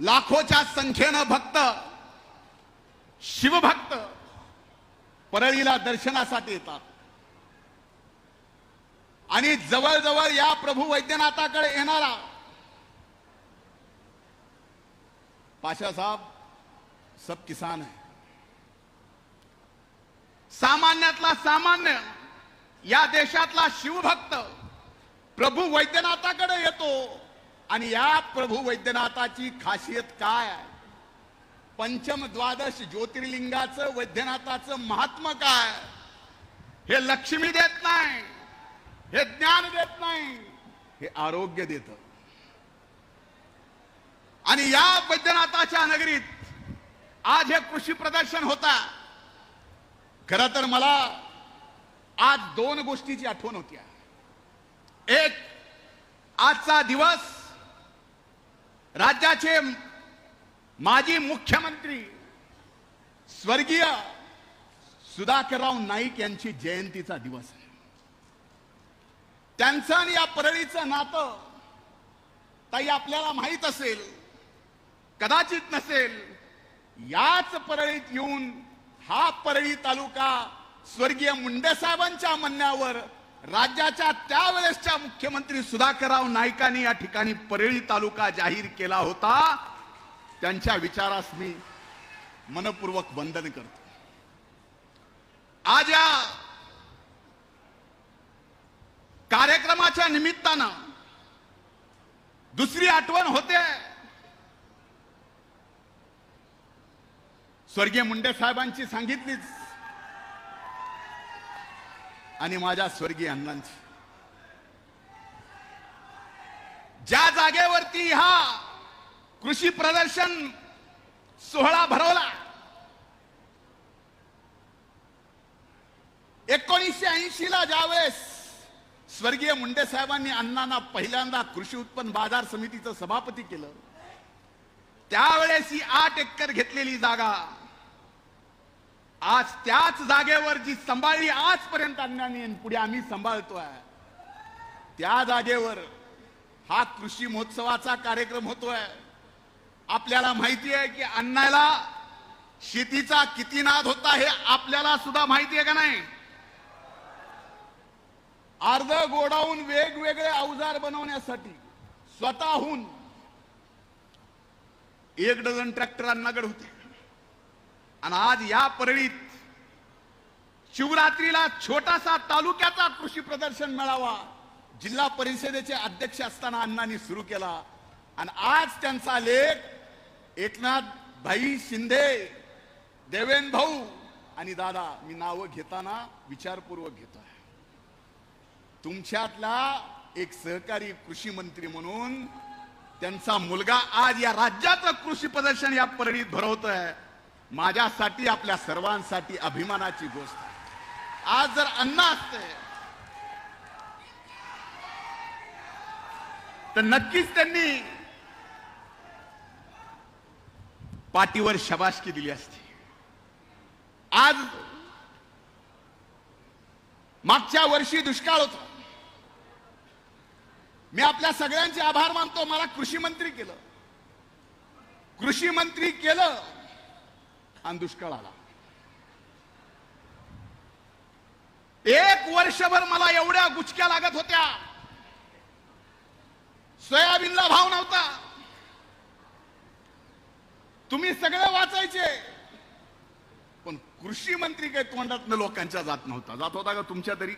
लाखोच्या संख्येनं भक्त शिवभक्त परळीला दर्शनासाठी येतात. आणि जवळजवळ या प्रभू वैद्यनाथाकडे येणारा पाशा साहब सब किसान है. सामान्यातला सामान्य या देशातला शिवभक्त प्रभू वैद्यनाथाकडे येतो. आणि या प्रभू वैद्यनाथाची खासियत काय आहे? पंचम द्वादश ज्योतिर्लिंगाचं वैद्यनाथाचं महात्म काय हे लक्ष्मी देत नाही हे ज्ञान देत नाही हे आरोग्य देत. आणि या वैद्यनाथाच्या नगरीत आज हे कृषी प्रदर्शन होता खर तर मला आज दोन गोष्टीची आठवण होती एक आजचा दिवस राज्याचे माजी मुख्यमंत्री स्वर्गीय सुधाकरराव नाईक यांची जयंतीचा दिवस आहे. त्यांचं आणि या परळीचं नातं ताई आपल्याला माहीत असेल कदाचित नसेल याच परळीत येऊन हा परळी तालुका स्वर्गीय मुंडेसाहेबांच्या म्हणण्यावर राज्याच्या त्यावेळेसच्या मुख्यमंत्री सुधाकरराव नाईकांनी या ठिकाणी परळी तालुका जाहीर केला होता. त्यांच्या विचारास मी मनपूर्वक वंदन करतो. आज या कार्यक्रमाच्या निमित्तानं दुसरी आठवण होते. स्वर्गीय मुंडे साहेबांची सांगितलीच. आणि माझ्या स्वर्गीय अण्णांची ज्या जागेवरती हा कृषी प्रदर्शन सोहळा भरवला एकोणीसशे ऐंशी ला ज्यावेळेस स्वर्गीय मुंडे साहेबांनी अण्णांना पहिल्यांदा कृषी उत्पन्न बाजार समितीचं सभापती केलं त्यावेळेस ही आठ एकर घेतलेली जागा आज त्याच जागेवर जी सांभाळली आजपर्यंत अण्णांनी पुढे आम्ही सांभाळतोय त्या जागेवर हा कृषी महोत्सवाचा कार्यक्रम होतोय. आपल्याला माहिती आहे की अण्णाला शेतीचा किती नाद होता हे आपल्याला सुद्धा माहिती आहे का नाही? अर्ध गोडाऊन वेगवेगळे अवजार बनवण्यासाठी स्वतःहून एक डझन ट्रॅक्टर अण्णाकडे होते. आणि आज या परळीत शिवरात्रीला छोटासा तालुक्याचा कृषी प्रदर्शन मेळावा जिल्हा परिषदेचे अध्यक्ष असताना अण्णांनी सुरू केला. आणि आज त्यांचा लेख एकनाथ भाई शिंदे देवेन भाऊ आणि दादा मी नावं घेताना विचारपूर्वक घेतोय. तुमच्यातला एक सहकारी कृषी मंत्री म्हणून त्यांचा मुलगा आज या राज्याचं कृषी प्रदर्शन या परळीत भरवतोय. माझ्यासाठी आपल्या सर्वांसाठी अभिमानाची गोष्ट आज जर अन्न असते तर नक्कीच त्यांनी पाठीवर शबाशकी दिली असती. आज मागच्या वर्षी दुष्काळ होता. मी आपल्या सगळ्यांचे आभार मानतो. मला कृषी मंत्री केलं. कृषी मंत्री केलं. आणि दुष्काळ आला. एक वर्षभर मला एवढ्या गुचक्या लागत होत्या. सोयाबीनला भाव नव्हता. तुम्ही सगळे वाचायचे. पण कृषी मंत्री काही तोंडात लोकांच्या जात नव्हता. जात होता का तुमच्या तरी?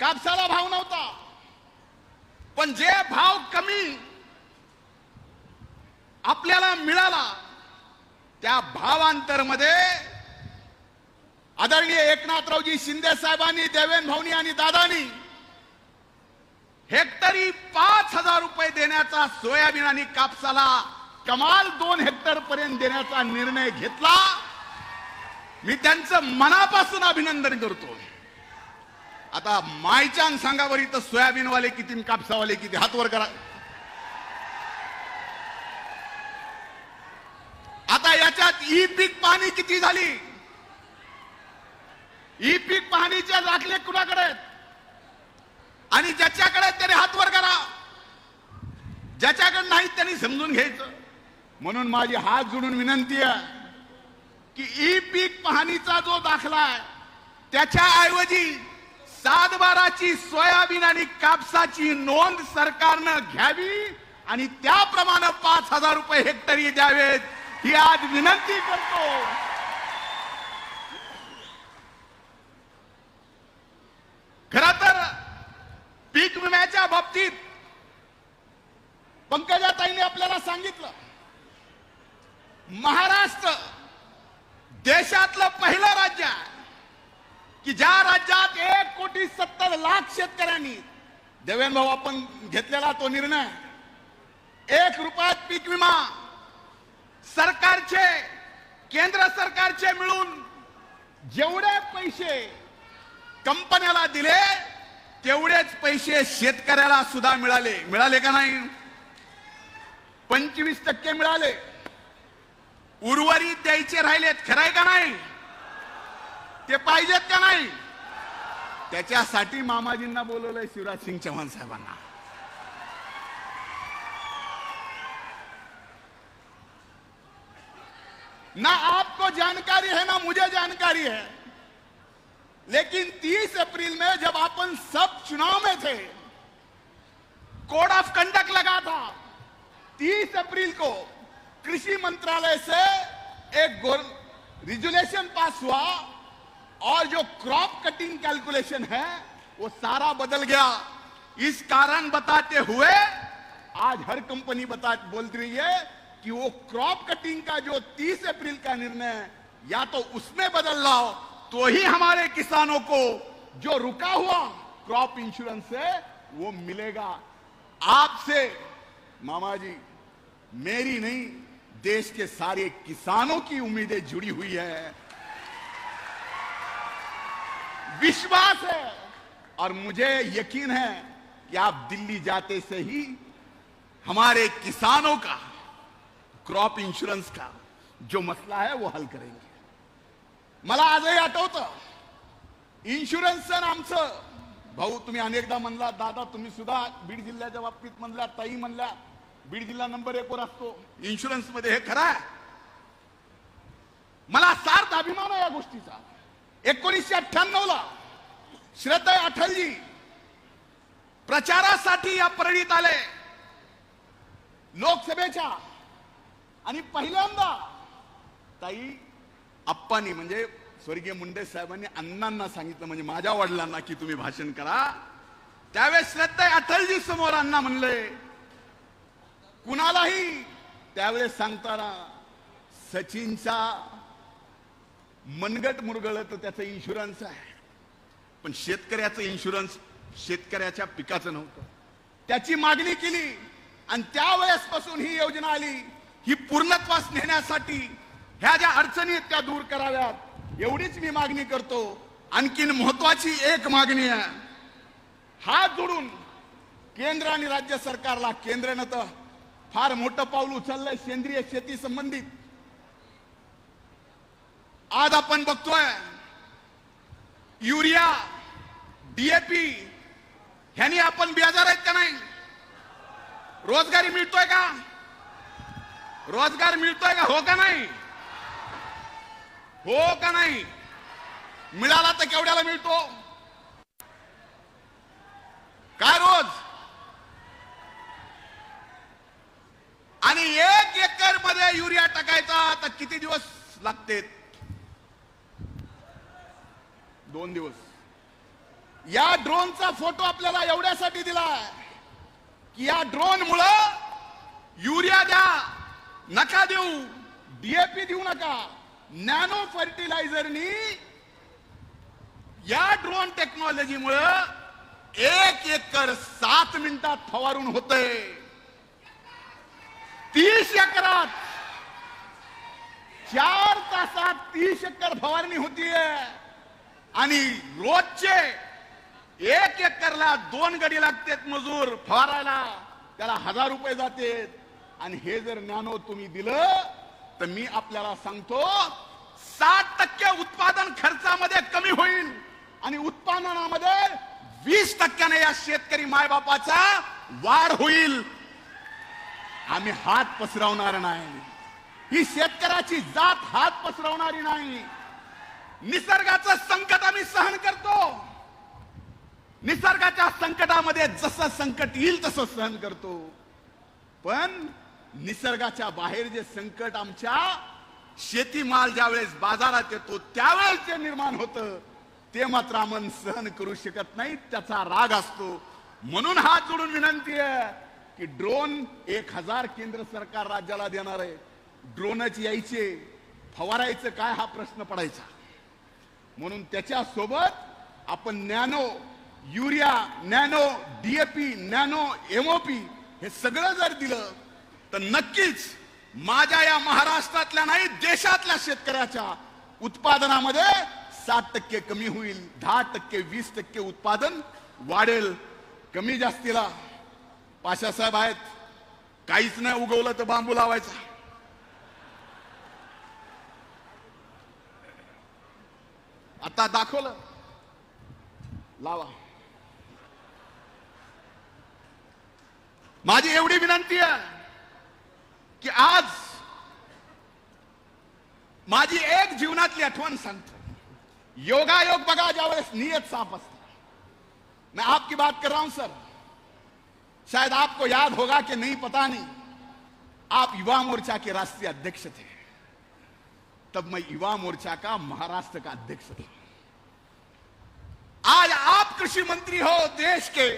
कापसाला भाव नव्हता. पण जे भाव कमी आपल्याला मिळाला. त्या भावांतरमध्ये आदरणीय एकनाथरावजी शिंदे साहेबांनी देवेन भाऊनी आणि दादानी हेक्टरी पाच हजार रुपये देण्याचा सोयाबीन आणि कापसाला कमाल दोन हेक्टर पर्यंत देण्याचा निर्णय घेतला. मी त्यांचं मनापासून अभिनंदन करतो. आता मायच्यान सांगा बरं इथं सोयाबीनवाले किती कापसावाले किती? हात वर करा आता याच्यात ई पीक पाहणी किती झाली? ई पीक पाहणीचे दाखले कुणाकडे? आहेत आणि ज्याच्याकडे त्याने हात वर करा. ज्याच्याकडे नाही त्यांनी समजून घ्यायचं. म्हणून माझी हात जोडून विनंती आहे की ई पीक पाहणीचा जो दाखला आहे त्याच्या ऐवजी सातबाराची सोयाबीन आणि कापसाची नोंद सरकारनं घ्यावी आणि त्याप्रमाणे पाच हजार रुपये हेक्टरी द्यावेत. ही आज विनंती करतो. खर तर पीक विम्याच्या बाबतीत पंकजाताईने आपल्याला सांगितलं महाराष्ट्र देशातलं पहिलं राज्य आहे की ज्या राज्यात एक कोटी सत्तर लाख शेतकऱ्यांनी देवेंद्र भाऊ आपण घेतलेला तो निर्णय एक रुपयात पीक विमा सरकारचे केंद्र सरकारचे मिळून जेवढे पैसे कंपन्याला दिले तेवढेच पैसे शेतकऱ्याला सुद्धा मिळाले. मिळाले का नाही? पंचवीस टक्के मिळाले. उर्वरित द्यायचे राहिलेत खरंय का नाही? ते पाहिजेत का नाही? त्याच्यासाठी मामाजींना बोलवलंय शिवराज सिंग चव्हाण साहेबांना. ना आपको जानकारी है, ना मुझे जानकारी है। लेकिन 30 अप्रैल में जब अपन सब चुनाव में थे, कोड ऑफ़ कंडक्ट लगा था 30 अप्रैल को कृषि मंत्रालय से एक रिजुलेशन पास हुआ और जो क्रॉप कटिंग कैलकुलेशन है, वो सारा बदल गया। इस कारण बताते हुए आज हर कंपनी बता, बोलती रही है कि वो क्रॉप कटिंग का जो 30 अप्रैल का निर्णय है, या तो उसमें बदल लाओ तो ही हमारे किसानों को जो रुका हुआ क्रॉप इंश्योरेंस है वो मिलेगा। आपसे मामा जी मेरी नहीं देश के सारे किसानों की उम्मीदें जुड़ी हुई है। विश्वास है और मुझे यकीन है कि आप दिल्ली जाते से ही हमारे किसानों का क्रॉप इन्शुरन्स का? जो मसला है वो हल करेंगे। मला आजही आठवतं इन्शुरन्सचं आमचं भाऊ तुम्ही अनेकदा म्हणला दादा तुम्ही सुद्धा बीड जिल्ह्याच्या बाबतीत म्हणल्या ताई म्हणल्या बीड जिल्हा नंबर एक वर असतो. इन्शुरन्समध्ये हे खरं आहे. मला सार्थ अभिमान आहे या गोष्टीचा. एकोणीसशे अठ्ठ्याण्णव ला श्रद्धा अठलजी प्रचारासाठी या परळीत आले. लोकसभेच्या आणि पहिल्यांदा ताई आप्पानी म्हणजे स्वर्गीय मुंडे साहेबांनी अण्णांना सांगितलं म्हणजे माझ्या वडिलांना की तुम्ही भाषण करा. त्यावेळेस श्रद्धा अटलजी समोर अण्णा म्हणले कुणालाही त्यावेळेस सांगताना सचिनचा मनगट मुरगळ तर त्याचं इन्शुरन्स आहे. पण शेतकऱ्याचं इन्शुरन्स शेतकऱ्याच्या पिकाचं नव्हतं. त्याची मागणी केली आणि त्यावेळेसपासून ही योजना आली. ही पूर्णत्वास नेण्यासाठी ह्या ज्या अडचणी आहेत त्या दूर कराव्यात. एवढीच मी मागणी करतो. आणखीन महत्वाची एक मागणी आहे. हात जोडून केंद्र आणि राज्य सरकारला केंद्रानं तर फार मोठं पाऊल उचललंय सेंद्रिय शेती संबंधित. आज आपण बघतोय युरिया डीएपी ह्यानी आपण बेजार आहेत का नाही? रोजगारी मिळतोय का? रोजगार मिळतोय का? हो का नाही? हो का नाही? मिळाला तर केवढ्याला मिळतो? काय रोज? आणि एक एकरमध्ये युरिया टाकायचा तर किती दिवस लागते? दोन दिवस. या ड्रोनचा फोटो आपल्याला एवढ्यासाठी दिला की या ड्रोन मुळे युरिया द्या. नका देऊ. डीएपी देऊ नका. नॅनो फर्टिलायझरनी या ड्रोन टेक्नॉलॉजीमुळे एक एकर सात मिनिटात फवारून होतंय. तीस एकरात चार तासात तीस एकर फवारणी होतीये. आणि रोजचे एक एकरला दोन गडी लागतात मजूर फवारायला. त्याला हजार रुपये जाते आणि हे जर ज्ञानो तुम्ही दिलं तर मी आपल्याला सांगतो सात टक्के उत्पादन खर्चामध्ये कमी होईल. आणि उत्पादनामध्ये वीस टक्क्याने या शेतकरी मायबापाचा वाढ होईल. आम्ही हात पसरवणार नाही. ही शेतकऱ्याची जात हात पसरवणारी नाही. निसर्गाचं संकट आम्ही सहन करतो. निसर्गाच्या संकटामध्ये जसं संकट येईल तसं सहन करतो. पण निसर्गाच्या बाहेर जे संकट आमच्या शेतीमाल ज्यावेळेस बाजारात येतो त्यावेळेस जे निर्माण होतं ते मात्र आपण सहन करू शकत नाही त्याचा राग असतो. म्हणून हा जोडून विनंती आहे की ड्रोन एक हजार केंद्र सरकार राज्याला देणार आहे. ड्रोनच यायचे फवारायचं काय हा प्रश्न पडायचा. म्हणून त्याच्यासोबत आपण nano urea nano DAP nano MOP हे सगळं जर दिलं तर नक्कीच माझ्या या महाराष्ट्रातल्या नाही देशातल्या शेतकऱ्याच्या उत्पादनामध्ये सात टक्के कमी होईल दहा टक्के वीस टक्के उत्पादन वाढेल. कमी जास्तीला पाशा साहेब आहेत. काहीच नाही उगवलं तर बांबू लावायचा. आता दाखवलं. लावा. माझी एवढी विनंती आहे. की आज माझी एक जीवनातली आठवण सांगतो. योगायोग बघा ज्यावेळेस नियत साफ़ मैं आपकी बात कर रहा हूँ, सर. शायद आपको याद होगा कि नहीं, पता नहीं. आप युवा मोर्चा के राष्ट्रीय अध्यक्ष थे. तब मैं युवा मोर्चा का महाराष्ट्र का अध्यक्ष था. आज आप कृषि मंत्री हो देश के.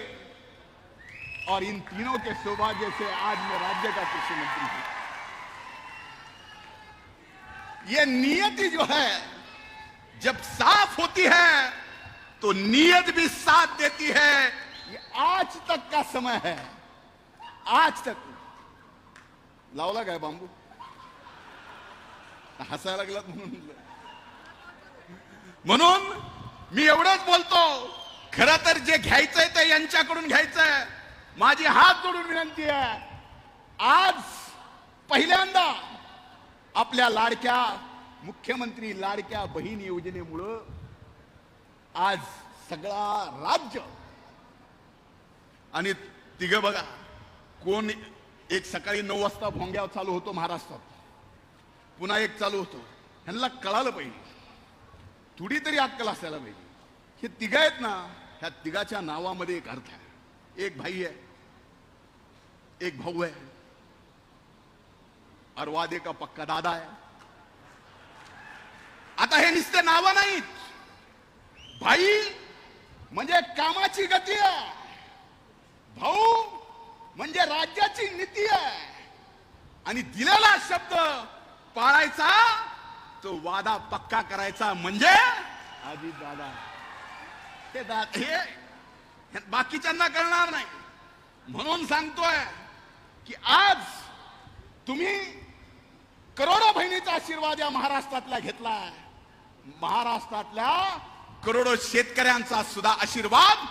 और इन तीनों के सौभाग्य से आज मैं राज्य का कृषि मंत्री हूँ. ये नियति जो है जब साफ होती है तो नियत भी साथ देती है। ये आज तक का समय है। आज तक। लावला काय बांबू। हसायला लागलात म्हणून म्हणून मी एवढंच बोलतो खर तर जे घ्यायचंय ते यांच्याकडून घ्यायचंय. माझी हात जोडून विनंती आहे. आज पहिल्यांदा आपल्या लाडक्या मुख्यमंत्री लाडक्या बहीण योजनेमुळं आज सगळा राज्य आणि तिघ बघा कोण एक सकाळी नऊ वाजता भोंग्यावर चालू होतो महाराष्ट्रात. पुन्हा एक चालू होतो. ह्यांना कळालं पाहिजे. थोडी तरी अक्कल असायला पाहिजे. हे तिघ आहेत ना ह्या तिघाच्या नावामध्ये एक अर्थ आहे. एक भाई आहे. एक भाऊ आहे. और वादे का पक्का दादा आहे आता हे नुसते नावं नाहीत. भाई म्हणजे कामाची गती आहे. भाऊ म्हणजे राज्याची नीती आहे. आणि दिलेला शब्द पाळायचा तो वादा पक्का करायचा म्हणजे आधी दादा. ते दा हे बाकीच्यांना कळणार नाही. म्हणून सांगतोय की आज तुम्ही करोडो बहिणीचा आशीर्वाद या महाराष्ट्रातला घेतलाय. महाराष्ट्रातल्या करोडो शेतकऱ्यांचा सुद्धा आशीर्वाद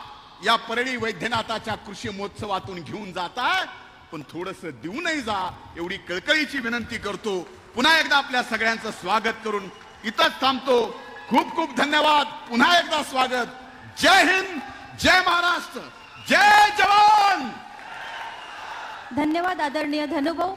या परळी वैद्यनाथाच्या कृषी महोत्सवातून घेऊन जाताय. पण थोडस देऊ नाही जा एवढी कळकळीची विनंती करतो. पुन्हा एकदा आपल्या सगळ्यांचं स्वागत करून इथंच थांबतो. खूप खूप धन्यवाद. पुन्हा एकदा स्वागत. जय हिंद जय महाराष्ट्र जय जवान! धन्यवाद आदरणीय धनुभाऊ.